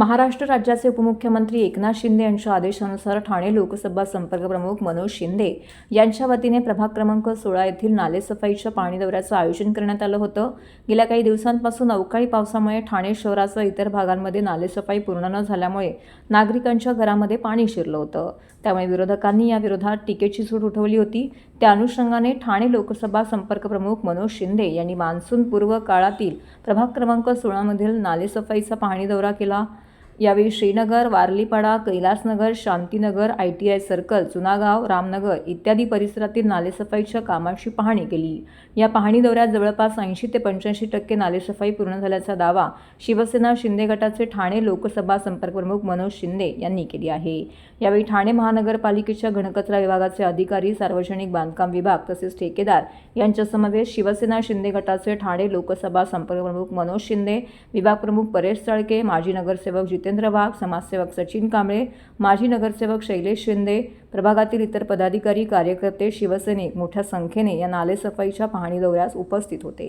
महाराष्ट्र राज्याचे उपमुख्यमंत्री एकनाथ शिंदे यांच्या आदेशानुसार ठाणे लोकसभा संपर्क प्रमुख मनोज शिंदे यांच्या वतीने प्रभाग क्रमांक सोळा येथील नालेसफाईच्या पाणी दौऱ्याचं आयोजन करण्यात आलं होतं. गेल्या काही दिवसांपासून अवकाळी पावसामुळे ठाणे शहरासह इतर भागांमध्ये नालेसफाई पूर्ण न झाल्यामुळे नागरिकांच्या घरामध्ये पाणी शिरलं होतं. त्यामुळे विरोधकांनी या विरोधात टीकेची सूट उठवली होती. त्या अनुषंगाने ठाणे लोकसभा संपर्क प्रमुख मनोज शिंदे यांनी मान्सूनपूर्व काळातील प्रभाग क्रमांक सोळामधील नालेसफाईचा पाहणी दौरा केला. यावेळी Srinagar Warlipada Kailasnagar Shantinagar I T I circle Junagaon Ramnagar इत्यादी परिसरातील नालेसफाईच्या कामाची पाहणी केली. या पाहणी दौऱ्यात जवळपास ऐंशी ते पंच्याऐंशी टक्के नालेसफाई पूर्ण झाल्याचा दावा शिवसेना शिंदे गटाचे ठाणे लोकसभा संपर्कप्रमुख मनोज शिंदे यांनी केली आहे. यावेळी ठाणे महानगरपालिकेच्या घनकचरा विभागाचे अधिकारी सार्वजनिक बांधकाम विभाग तसेच ठेकेदार यांच्यासमवेत शिवसेना शिंदे गटाचे ठाणे लोकसभा संपर्कप्रमुख मनोज शिंदे विभाग प्रमुख परेश चाळके माजी नगरसेवक जितेंद्र वाघ समाजसेवक सचिन कांबळे माजी नगरसेवक शैलेश शिंदे प्रभागातील इतर पदाधिकारी कार्यकर्ते शिवसैनिक मोठ्या संख्येने या नालेसफाईच्या पाहणी दौऱ्यास उपस्थित होते.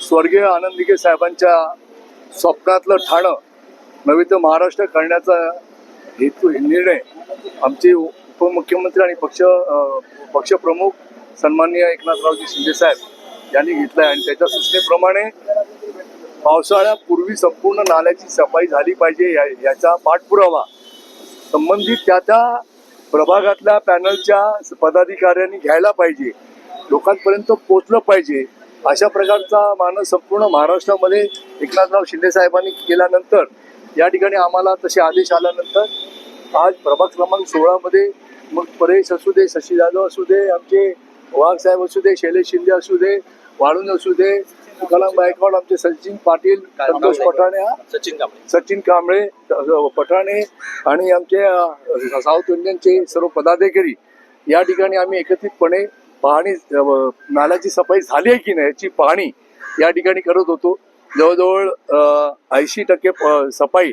स्वर्गीय आनंदिके साहेबांच्या स्वप्नातलं ठाणं नव्हे तर महाराष्ट्र करण्याचा हेतू निर्णय आमचे उपमुख्यमंत्री आणि पक्ष पक्षप्रमुख सन्माननीय एकनाथरावजी शिंदे साहेब यांनी घेतलाय. आणि त्याच्या सूचनेप्रमाणे पावसाळ्यापूर्वी संपूर्ण नाल्याची सफाई झाली पाहिजे या- याचा पाठपुरावा संबंधित त्या त्या प्रभागातल्या पॅनलच्या पदाधिकाऱ्यांनी घ्यायला पाहिजे. लोकांपर्यंत पोचलं पाहिजे. अशा प्रकारचा मानस संपूर्ण महाराष्ट्रामध्ये एकनाथराव शिंदे साहेबांनी केल्यानंतर या ठिकाणी आम्हाला तसे आदेश आल्यानंतर आज प्रभाग क्रमांक सोळामध्ये मग परेश असू दे शशी जाधव असू दे आमचे वाघ साहेब असू दे शैलेश शिंदे असू दे वाळून असू दे तुकाराम गायकवाड आमचे सचिन पाटील संतोष पठाणे? सचिन कांबळे. सचिन कांबळे पठाणे आणि आमचे साऊथ इंडियनचे सर्व पदाधिकारी या ठिकाणी आम्ही एकत्रितपणे पाहणी नाल्याची सफाई झाली आहे की नाही याची पाहणी या ठिकाणी करत होतो. जवळजवळ ऐंशी टक्के सफाई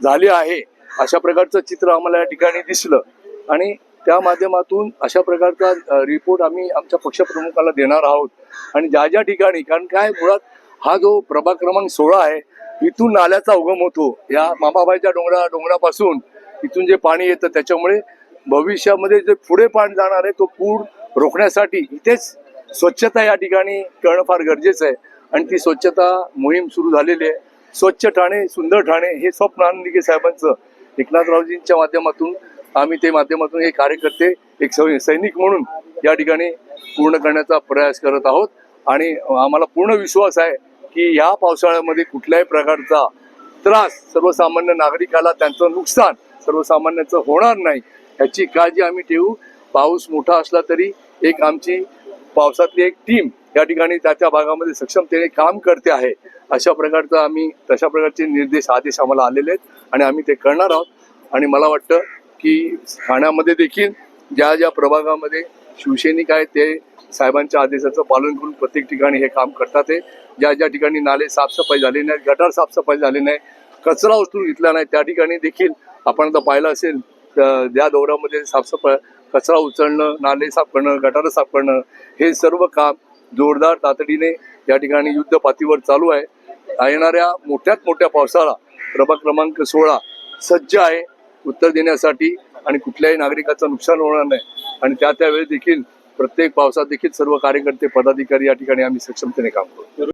झाली आहे अशा प्रकारचं चित्र आम्हाला या ठिकाणी दिसलं. आणि त्या माध्यमातून अशा प्रकारचा रिपोर्ट आम्ही आमच्या पक्षप्रमुखाला देणार आहोत. आणि ज्या ज्या ठिकाणी कारण काय मुळात हा जो प्रभाग क्रमांक सोळा आहे इथून नाल्याचा उगम होतो. या मामाबाईच्या डोंगरा डोंगरापासून इथून जे पाणी येतं त्याच्यामुळे भविष्यामध्ये जे पुढे पाणी जाणार आहे तो पूर रोखण्यासाठी इथेच स्वच्छता या ठिकाणी करणं फार गरजेचं आहे. आणि ती स्वच्छता मोहीम सुरू झालेली आहे. स्वच्छ ठाणे सुंदर ठाणे हे स्वप्न आनंदिके साहेबांचं. एकनाथरावजींच्या माध्यमातून आम्ही ते माध्यमातून हे कार्यकर्ते एक सैनिक म्हणून या ठिकाणी पूर्ण करण्याचा प्रयास करत आहोत. आणि आम्हाला पूर्ण विश्वास आहे की या पावसाळ्यामध्ये कुठल्याही प्रकारचा त्रास सर्वसामान्य नागरिकाला त्यांचं नुकसान सर्वसामान्याचं होणार नाही याची काळजी आम्ही ठेवू. पाऊस मोठा असला तरी एक आमची पावसातली एक टीम या ठिकाणी त्याच्या भागामध्ये सक्षमतेने काम करते आहे. अशा प्रकारचा आम्ही तशा प्रकारचे निर्देश आदेश आम्हाला आलेले आहेत आणि आम्ही ते करणार आहोत. आणि मला वाटतं की ठाण्यामध्ये देखील ज्या ज्या प्रभागामध्ये शिवसैनिक आहेत ते साहेबांच्या आदेशाचं पालन करून प्रत्येक ठिकाणी हे काम करतात आहे ज्या ज्या ठिकाणी नाले साफसफाई झाली नाही गटार साफसफाई झाली नाही कचरा उचलून घेतला नाही त्या ठिकाणी देखील आपण आता पाहिलं असेल तर ज्या दौऱ्यामध्ये साफसफाई कचरा उचलणं नाले साफ करणं गटार साफ करणं हे सर्व काम जोरदार तातडीने या ठिकाणी युद्ध पातळीवर चालू आहे. येणाऱ्या मोठ्यात मोठ्या पावसाळा प्रभाग क्रमांक सोळा सज्ज आहे. उत्तर देण्यासाठी आणि कुठल्याही नागरिकाचं नुकसान होणार नाही. आणि त्या त्यावेळी देखील प्रत्येक पावसात देखील सर्व कार्यकर्ते पदाधिकारी या ठिकाणी आम्ही सक्षमतेने काम करू